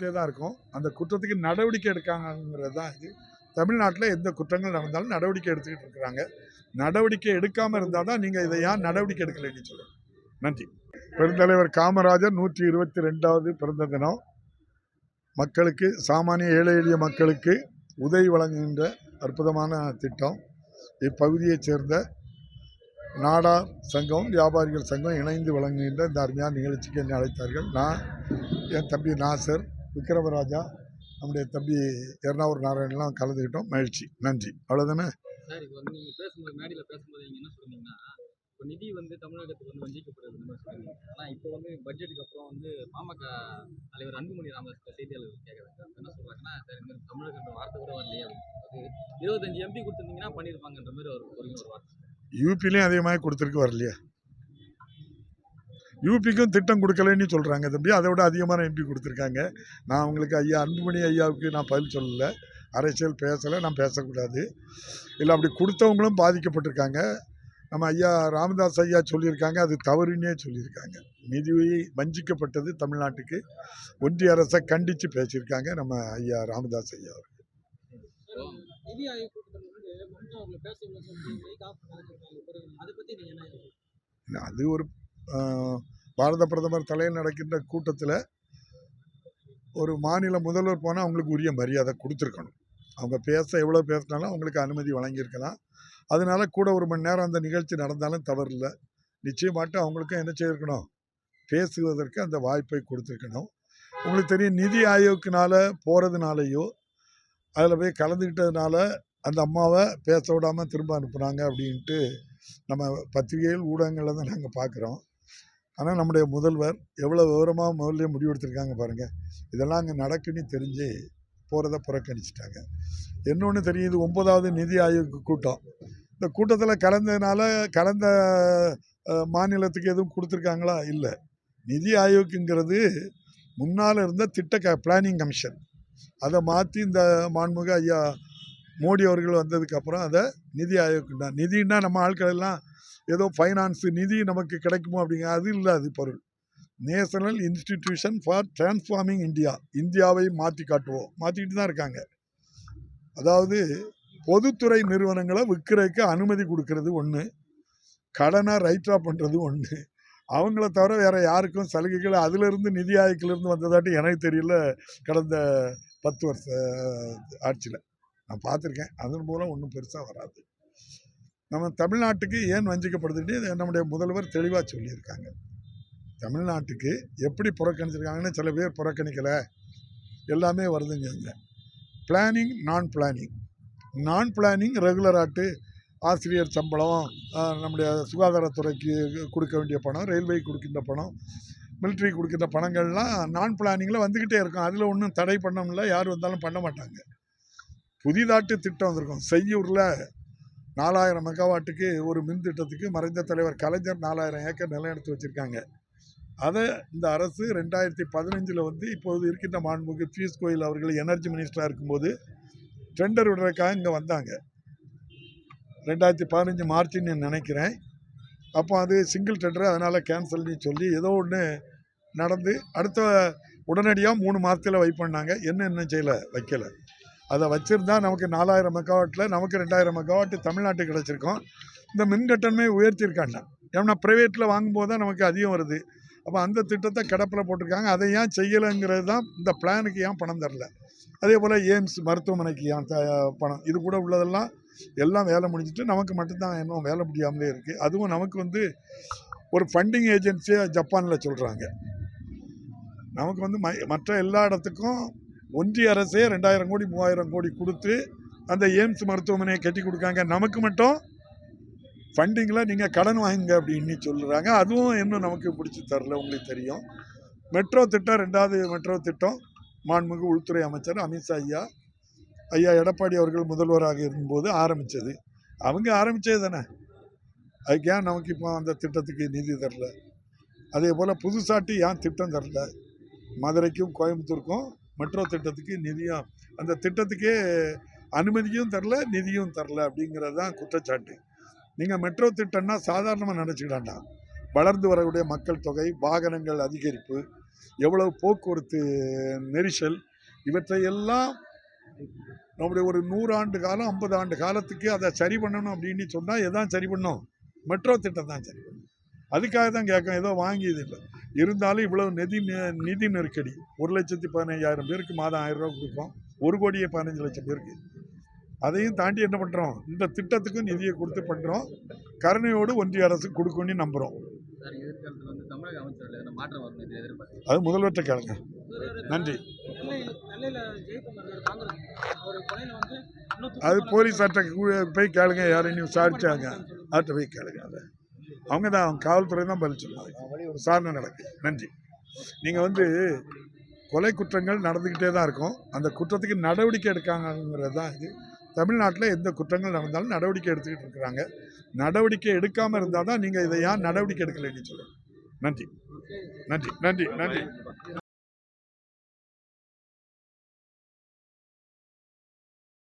நடந்துக்கிட்டே தான் இருக்கும். அந்த குற்றத்துக்கு நடவடிக்கை எடுக்காங்கிறது தான் இது. தமிழ்நாட்டில் எந்த குற்றங்கள் நடந்தாலும் நடவடிக்கை எடுத்துக்கிட்டு இருக்கிறாங்க. நடவடிக்கை எடுக்காமல் இருந்தால் தான் நீங்கள் இதை ஏன் நடவடிக்கை எடுக்கலைன்னு சொல்லுங்கள் நன்றி. பெருந்தலைவர் காமராஜர் நூற்றி இருபத்தி ரெண்டாவது பிறந்த தினம். மக்களுக்கு சாமானிய ஏழை எளிய மக்களுக்கு உதவி வழங்குகின்ற அற்புதமான திட்டம். இப்பகுதியைச் சேர்ந்த நாடார் சங்கம் வியாபாரிகள் சங்கம் இணைந்து வழங்குகின்ற இந்த அருமையான நிகழ்ச்சிக்கு என்னை அழைத்தார்கள். நான் என் தம்பி நாசர் விக்ரமராஜா நம்முடைய தம்பி எர்ணாவூர் நாராயணெலாம் கலந்துக்கிட்டோம். மகிழ்ச்சி. நன்றி. அவ்வளோதானே சார் இப்போ வந்து நீங்கள் பேசும்போது மேடையில் பேசும்போது நீங்கள் என்ன சொன்னீங்கன்னா இப்போ நிதி வந்து தமிழகத்துக்கு வந்து வஞ்சிக்கப்படுது இந்த மாதிரி சொன்னீங்க. ஆனால் இப்போ வந்து பட்ஜெட்டுக்கு அப்புறம் வந்து பாமக தலைவர் அன்புமணி ராமதாஸ் செய்தியாளர் கேட்குறாங்க என்ன சொல்கிறாங்கன்னா சார் இந்த மாதிரி தமிழகன்ற வார்த்தை கூட வரலையே அது இருபத்தஞ்சு எம்பி கொடுத்துருந்தீங்கன்னா பண்ணியிருப்பாங்கன்ற மாதிரி ஒரு ஒரு ஒரு வார்த்தை. யூபிலையும் அதே மாதிரி கொடுத்துருக்கு வரலையா. யூபிக்கும் திட்டம் கொடுக்கலன்னு சொல்கிறாங்க தம்பி. அதை விட அதிகமான எம்பி கொடுத்துருக்காங்க. நான் உங்களுக்கு ஐயா அன்புமணி ஐயாவுக்கு நான் பதில் சொல்லலை. அரசியல் பேசலை நான் பேசக்கூடாது. இல்லை அப்படி கொடுத்தவங்களும் பாதிக்கப்பட்டிருக்காங்க. நம்ம ஐயா ராமதாஸ் ஐயா சொல்லியிருக்காங்க. அது தவறுன்னே சொல்லியிருக்காங்க. நிதி வஞ்சிக்கப்பட்டது தமிழ்நாட்டுக்கு. ஒன்றிய அரசை கண்டித்து பேசியிருக்காங்க நம்ம ஐயா ராமதாஸ் ஐயா அவர்களை. அதை ஒரு பாரத பிரதமர் தலையில் நடக்கின்ற கூட்டத்தில் ஒரு மாநில முதல்வர் போனால் அவங்களுக்கு உரிய மரியாதை கொடுத்துருக்கணும். அவங்க பேச எவ்வளோ பேசினாலும் அவங்களுக்கு அனுமதி வழங்கியிருக்கலாம். அதனால கூட ஒரு மணி நேரம் அந்த நிகழ்ச்சி நடந்தாலும் தவறில்லை. நிச்சயமாட்டு அவங்களுக்கும் என்ன செய்திருக்கணும்? பேசுவதற்கு அந்த வாய்ப்பை கொடுத்துருக்கணும். உங்களுக்கு தெரியும் நிதி ஆயோக்கினால போகிறதுனாலையோ அதில் போய் கலந்துக்கிட்டதுனால அந்த அம்மாவை பேச விடாமல் திரும்ப அனுப்புனாங்க அப்படின்ட்டு நம்ம பத்திரிகைகள் ஊடகங்களில் தான் நாங்கள் பார்க்குறோம். ஆனால் நம்முடைய முதல்வர் எவ்வளோ விவரமாக முதல்ல முடிவெடுத்திருக்காங்க பாருங்கள் இதெல்லாம் அங்கே நடக்குன்னு தெரிஞ்சு போகிறத புறக்கணிச்சிட்டாங்க. இன்னொன்று தெரியுது ஒன்பதாவது நிதி ஆயோக் கூட்டம். இந்த கூட்டத்தில் கலந்ததுனால கலந்த மாநிலத்துக்கு எதுவும் கொடுத்துருக்காங்களா? இல்லை. நிதி ஆயோக்குங்கிறது முன்னால் இருந்த திட்ட க பிளானிங் கமிஷன். அதை மாற்றி இந்த மாண்புமிகு ஐயா மோடி அவர்கள் வந்ததுக்கப்புறம் அதை நிதி ஆயோக்குன்னா நிதின்னா நம்ம ஆட்கள் எல்லாம் ஏதோ ஃபைனான்ஸு நிதி நமக்கு கிடைக்குமோ அப்படிங்க அது இல்லை அது பொருள் national institution for transforming India இந்தியாவை மாற்றி காட்டுவோம் மாற்றிக்கிட்டு தான் இருக்காங்க அதாவது பொதுத்துறை நிறுவனங்களை விற்கிறதுக்கு அனுமதி கொடுக்கறது ஒன்று கடனை ரைட்ரா பண்ணுறது ஒன்று அவங்கள தவிர வேறு யாருக்கும் சலுகைகள் அதிலிருந்து நிதி ஆயோக்கிலிருந்து வந்ததாட்டி எனக்கு தெரியல கடந்த பத்து வருஷ ஆட்சியில் நான் பார்த்துருக்கேன் அதன் மூலம் ஒன்றும் பெருசாக வராது நம்ம தமிழ்நாட்டுக்கு ஏன் வஞ்சிக்கப்படுதுன்னு நம்முடைய முதல்வர் தெளிவாக சொல்லியிருக்காங்க. தமிழ்நாட்டுக்கு எப்படி புறக்கணிச்சிருக்காங்கன்னு சில பேர் புறக்கணிக்கலை. எல்லாமே வருதுங்க பிளானிங் நான் பிளானிங் நான் பிளானிங் ரெகுலராட்டு ஆசிரியர் சம்பளம் நம்முடைய சுகாதாரத்துறைக்கு கொடுக்க வேண்டிய பணம் ரயில்வே கொடுக்கின்ற பணம் மிலிட்ரி கொடுக்கின்ற பணங்கள்லாம் நான் பிளானிங்கில் வந்துக்கிட்டே இருக்கும். அதில் ஒன்றும் தடை பண்ணமுடில யார் வந்தாலும் பண்ண மாட்டாங்க. புதிதாட்டு திட்டம் வந்திருக்கும். செய்யூரில் நாலாயிரம் மெகாவாட்டுக்கு ஒரு மின் திட்டத்துக்கு மறைந்த தலைவர் கலைஞர் நாலாயிரம் ஏக்கர் நிலம் எடுத்து வச்சுருக்காங்க. அதை இந்த அரசு ரெண்டாயிரத்தி பதினஞ்சில் வந்து இப்போது இருக்கின்ற மாண்புமிகு பியூஷ் கோயில் அவர்கள் எனர்ஜி மினிஸ்டராக இருக்கும்போது டெண்டர் விடுறதுக்காக இங்கே வந்தாங்க. ரெண்டாயிரத்தி பதினஞ்சு மார்ச்னு நினைக்கிறேன். அப்போ அது சிங்கிள் டெண்டர் அதனால் கேன்சல்னு சொல்லி ஏதோ ஒன்று நடந்து அடுத்த உடனடியாக மூணு மாதத்தில் வைப் பண்ணாங்க. என்ன என்ன செய்யலை? வைக்கலை. அதை வச்சுருந்தா நமக்கு நாலாயிரம் மெகாவாட்டில் நமக்கு ரெண்டாயிரம் மெகாவாட் தமிழ்நாட்டுக்கு கிடச்சிருக்கோம். இந்த மின்கட்டணமே உயர்த்தியிருக்காண்டா உயர்த்தியிருக்காங்க. ஏன்னா ப்ரைவேட்டில் வாங்கும்போது தான் நமக்கு அதிகம் வருது. அப்போ அந்த திட்டத்தை கிடப்பில் போட்டிருக்காங்க. அதை ஏன் செய்யலைங்கிறது தான் இந்த பிளானுக்கு ஏன் பணம் தரல? அதே போல் எய்ம்ஸ் மருத்துவமனைக்கு ஏன் த பணம்? இது கூட உள்ளதெல்லாம் எல்லாம் வேலை முடிஞ்சிட்டு நமக்கு மட்டும்தான் இன்னும் வேலை முடியாமலே இருக்குது அதுவும் நமக்கு வந்து ஒரு ஃபண்டிங் ஏஜென்சியாக ஜப்பானில் சொல்கிறாங்க நமக்கு வந்து மற்ற எல்லா இடத்துக்கும் ஒன்றிய அரசே ரெண்டாயிரம் கோடி மூவாயிரம் கோடி கொடுத்து அந்த எய்ம்ஸ் மருத்துவமனையை கட்டி கொடுக்காங்க. நமக்கு மட்டும் ஃபண்டிங்கில் நீங்கள் கடன் வாங்குங்க அப்படின்னு சொல்கிறாங்க அதுவும் இன்னும் நமக்கு பிடிச்சி தரல உங்களுக்கு தெரியும். மெட்ரோ திட்டம் ரெண்டாவது மெட்ரோ திட்டம் மாண்புமிகு உள்துறை அமைச்சர் அமித்ஷா ஐயா. ஐயா எடப்பாடி அவர்கள் முதல்வராக இருக்கும்போது ஆரம்பித்தது அவங்க ஆரம்பித்தது தானே? அதுக்கு ஏன் நமக்கு இப்போ அந்த திட்டத்துக்கு நிதி தரல? அதே போல் புதுசாட்டி ஏன் திட்டம் தரல? மதுரைக்கும் கோயம்புத்தூருக்கும் மெட்ரோ திட்டத்துக்கு நிதியும் அந்த திட்டத்துக்கே அனுமதியும் தரல நிதியும் தரல அப்படிங்கிறது தான் குற்றச்சாட்டு. நீங்கள் மெட்ரோ திட்டம்னா சாதாரணமாக நினச்சிக்கிடாண்டா? வளர்ந்து வரக்கூடிய மக்கள் தொகை வாகனங்கள் அதிகரிப்பு எவ்வளவு போக்குவரத்து நெரிசல் இவற்றையெல்லாம் நம்முடைய ஒரு நூறாண்டு காலம் ஐம்பது ஆண்டு காலத்துக்கு அதை சரி பண்ணணும் அப்படின்னு சொன்னால் எதான் சரி பண்ணும்? மெட்ரோ திட்டம் தான் சரி பண்ணணும் அதுக்காக தான் கேட்கும் ஏதோ வாங்கியது இல்லை. இருந்தாலும் இவ்வளவு நிதி நெ- நிதி நெருக்கடி. ஒரு லட்சத்தி பதினைஞ்சாயிரம் பேருக்கு மாதம் ஆயிரம் ரூபாய் கொடுப்போம். ஒரு கோடியே பதினஞ்சு லட்சம் பேருக்கு. அதையும் தாண்டி என்ன பண்ணுறோம் இந்த திட்டத்துக்கும் நிதியை கொடுத்து பண்ணுறோம் கருணையோடு ஒன்றிய அரசு கொடுக்கும்னு நம்புகிறோம் அது முதல்வர்கிட்ட கேளுங்க. நன்றி. அது போலீஸ் போய் கேளுங்க. யாரையும் விசாரிச்சாங்க அவர்கிட்ட போய் கேளுங்க. அதை அவங்க தான் அவங்க காவல்துறை தான் பதில் சொல்லுவாங்க விசாரணை நடக்கு நன்றி. நீங்கள் வந்து கொலை குற்றங்கள் நடந்துக்கிட்டே தான் இருக்கும். அந்த குற்றத்துக்கு நடவடிக்கை எடுக்காங்கிறது தான் இது. தமிழ்நாட்டில் எந்த குற்றங்கள் நடந்தாலும் நடவடிக்கை எடுத்துக்கிட்டு இருக்கிறாங்க. நடவடிக்கை எடுக்காமல் இருந்தால் தான் நீங்கள் இதை ஏன் நடவடிக்கை எடுக்கலைன்னு சொல்லுங்கள் நன்றி. நன்றி. நன்றி. நன்றி.